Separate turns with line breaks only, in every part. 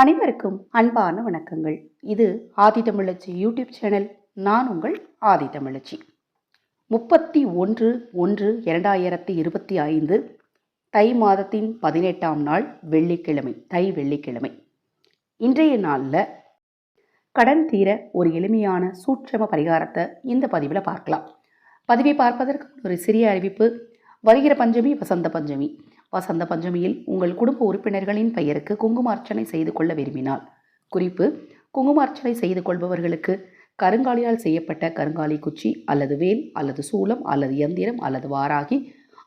அனைவருக்கும் அன்பான வணக்கங்கள். இது ஆதி தமிழச்சி யூடியூப் சேனல். நான் உங்கள் ஆதி தமிழச்சி. முப்பத்தி ஒன்று ஒன்று இரண்டாயிரத்தி இருபத்தி ஐந்து தை மாதத்தின் பதினெட்டாம் நாள் வெள்ளிக்கிழமை தை வெள்ளிக்கிழமை. இன்றைய நாளில் கடன் தீர ஒரு எளிமையான சூட்சம பரிகாரத்தை இந்த பதிவில் பார்க்கலாம். பதிவை பார்ப்பதற்கு ஒரு சிறிய அறிவிப்பு. வருகிற பஞ்சமி வசந்த பஞ்சமி. வசந்த பஞ்சமியில் உங்கள் குடும்ப உறுப்பினர்களின் பெயருக்கு குங்குமார்ச்சனை செய்து கொள்ள விரும்பினால் குறிப்பு குங்குமார்ச்சனை செய்து கொள்பவர்களுக்கு கருங்காலியால் செய்யப்பட்ட கருங்காலி குச்சி அல்லது வேல் அல்லது சூலம் அல்லது எந்திரம் அல்லது வாராகி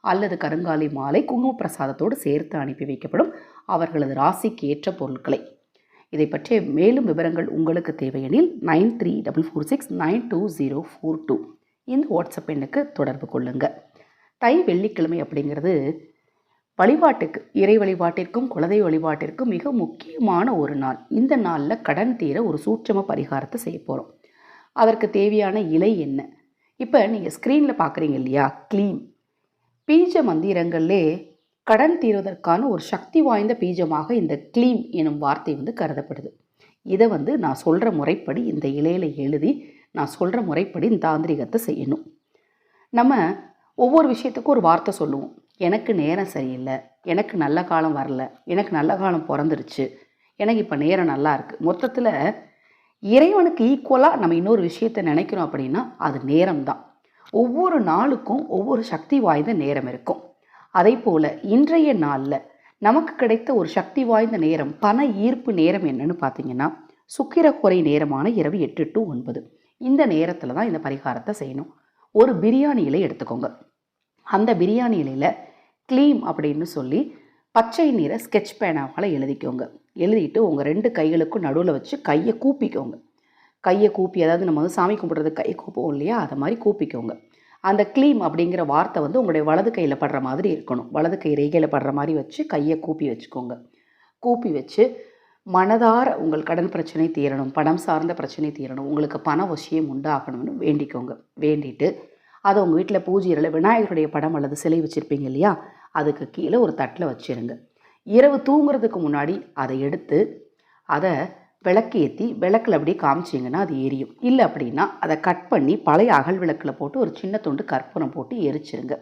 அல்லது கருங்காலி மாலை குங்கும பிரசாதத்தோடு சேர்த்து அனுப்பி வைக்கப்படும் அவர்களது ராசிக்கு ஏற்ற பொருட்களை. இதை பற்றிய மேலும் விவரங்கள் உங்களுக்கு தேவையெனில் nine three double four six nine two zero four two. இந்த வாட்ஸ்அப் எண்ணுக்கு தொடர்பு கொள்ளுங்கள் தை வெள்ளிக்கிழமை அப்படிங்கிறது வழிபாட்டுக்கு இறை வழிபாட்டிற்கும் குலதெய்வ வழிபாட்டிற்கும் மிக முக்கியமான ஒரு நாள். இந்த நாளில் கடன் தீர ஒரு சூட்சம பரிகாரத்தை செய்ய போகிறோம் அதற்கு தேவையான இலை என்ன? இப்போ நீங்கள் ஸ்க்ரீனில் பார்க்குறீங்க இல்லையா? க்ளீம். பீஜ மந்திரங்கள்லே கடன் தீர்வதற்கான ஒரு சக்தி வாய்ந்த பீஜமாக இந்த க்ளீம் எனும் வார்த்தை வந்து கருதப்படுது. இதை வந்து நான் சொல்கிற முறைப்படி இந்த இலையில் எழுதி நான் சொல்கிற முறைப்படி இந்த தாந்திரிகத்தை செய்யணும். நம்ம ஒவ்வொரு விஷயத்துக்கும் ஒரு வார்த்தை சொல்லுவோம். எனக்கு நேரம் சரியில்லை. எனக்கு நல்ல காலம் வரல. எனக்கு நல்ல காலம் பிறந்துருச்சு. எனக்கு இப்போ நேரம் நல்லா இருக்குது மொத்தத்தில் இறைவனுக்கு ஈக்குவலாக நம்ம இன்னொரு விஷயத்தை நினைக்கிறோம் அப்படின்னா அது நேரம் தான் ஒவ்வொரு நாளுக்கும் ஒவ்வொரு சக்தி வாய்ந்த நேரம் இருக்கும். அதே போல் இன்றைய நாளில் நமக்கு கிடைத்த ஒரு சக்தி வாய்ந்த நேரம் பண ஈர்ப்பு நேரம் என்னன்னு பார்த்தீங்கன்னா சுக்கிரக்குறை நேரமான இரவு எட்டு டு ஒன்பது. இந்த நேரத்தில் தான் இந்த பரிகாரத்தை செய்யணும். ஒரு பிரியாணி இலை எடுத்துக்கோங்க. அந்த பிரியாணி இலையில் க்ளீம் அப்படின்னு சொல்லி பச்சை நிற ஸ்கெட்ச் பேனாவால் எழுதிக்கோங்க. எழுதிட்டு உங்கள் ரெண்டு கைகளுக்கும் நடுவில் வச்சு கையை கூப்பிக்கோங்க. கையை கூப்பி அதாவது நம்ம வந்து சாமி கும்பிட்றது கையை கூப்போம் இல்லையா? அதை மாதிரி கூப்பிக்கோங்க. அந்த க்ளீம் அப்படிங்கிற வார்த்தை வந்து உங்களுடைய வலது கையில் படுற மாதிரி இருக்கணும். வலது கை ரேகையில் படுற மாதிரி வச்சு கையை கூப்பி வச்சுக்கோங்க. கூப்பி வச்சு மனதார உங்கள் கடன் பிரச்சனை தீரணும் பணம் சார்ந்த பிரச்சனை தீரணும் உங்களுக்கு பண விஷயம் உண்டாகணும்னு வேண்டிக்கோங்க. வேண்டிட்டு அதை உங்கள் வீட்டில் பூஜையில் விநாயகருடைய படம் அல்லது சிலை வச்சுருப்பீங்க இல்லையா? அதுக்கு கீழே ஒரு தட்டில் வச்சுருங்க. இரவு தூங்குறதுக்கு முன்னாடி அதை எடுத்து அதை விளக்கு ஏற்றி விளக்கில் அப்படியே காமிச்சிங்கன்னா அது எரியும். இல்லை அப்படின்னா அதை கட் பண்ணி பழைய அகல் விளக்கில் போட்டு ஒரு சின்ன துண்டு கற்பூரம் போட்டு எரிச்சிருங்க.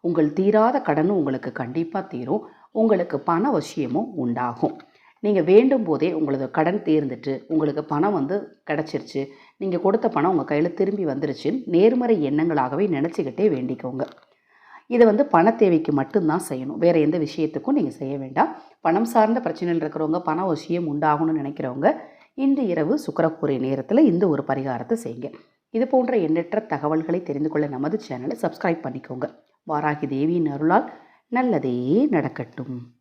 உங்கள் தீராத கடனும் உங்களுக்கு கண்டிப்பாக தீரும். உங்களுக்கு பண வசியமும் உண்டாகும். நீங்கள் வேண்டும் போதே உங்களது கடன் தீர்ந்துட்டு உங்களுக்கு பணம் வந்து கிடச்சிருச்சு. நீங்கள் கொடுத்த பணம் உங்கள் கையில் திரும்பி வந்துருச்சுன்னு நேர்மறை எண்ணங்களாகவே நினச்சிக்கிட்டே வேண்டிக்கோங்க. இதை வந்து பண தேவைக்கு மட்டும்தான் செய்யணும். வேறு எந்த விஷயத்துக்கும் நீங்கள் செய்ய வேண்டாம். பணம் சார்ந்த பிரச்சனையில் இருக்கிறவங்க பண வசியம் உண்டாகணும்னு நினைக்கிறவங்க இன்று இரவு சுக்கரக்கூரை நேரத்தில் இந்த ஒரு பரிகாரத்தை செய்யுங்க. இது போன்ற எண்ணற்ற தகவல்களை தெரிந்து கொள்ள நமது சேனலை சப்ஸ்கிரைப் பண்ணிக்கோங்க. வாராகி தேவியின் அருளால் நல்லதே நடக்கட்டும்.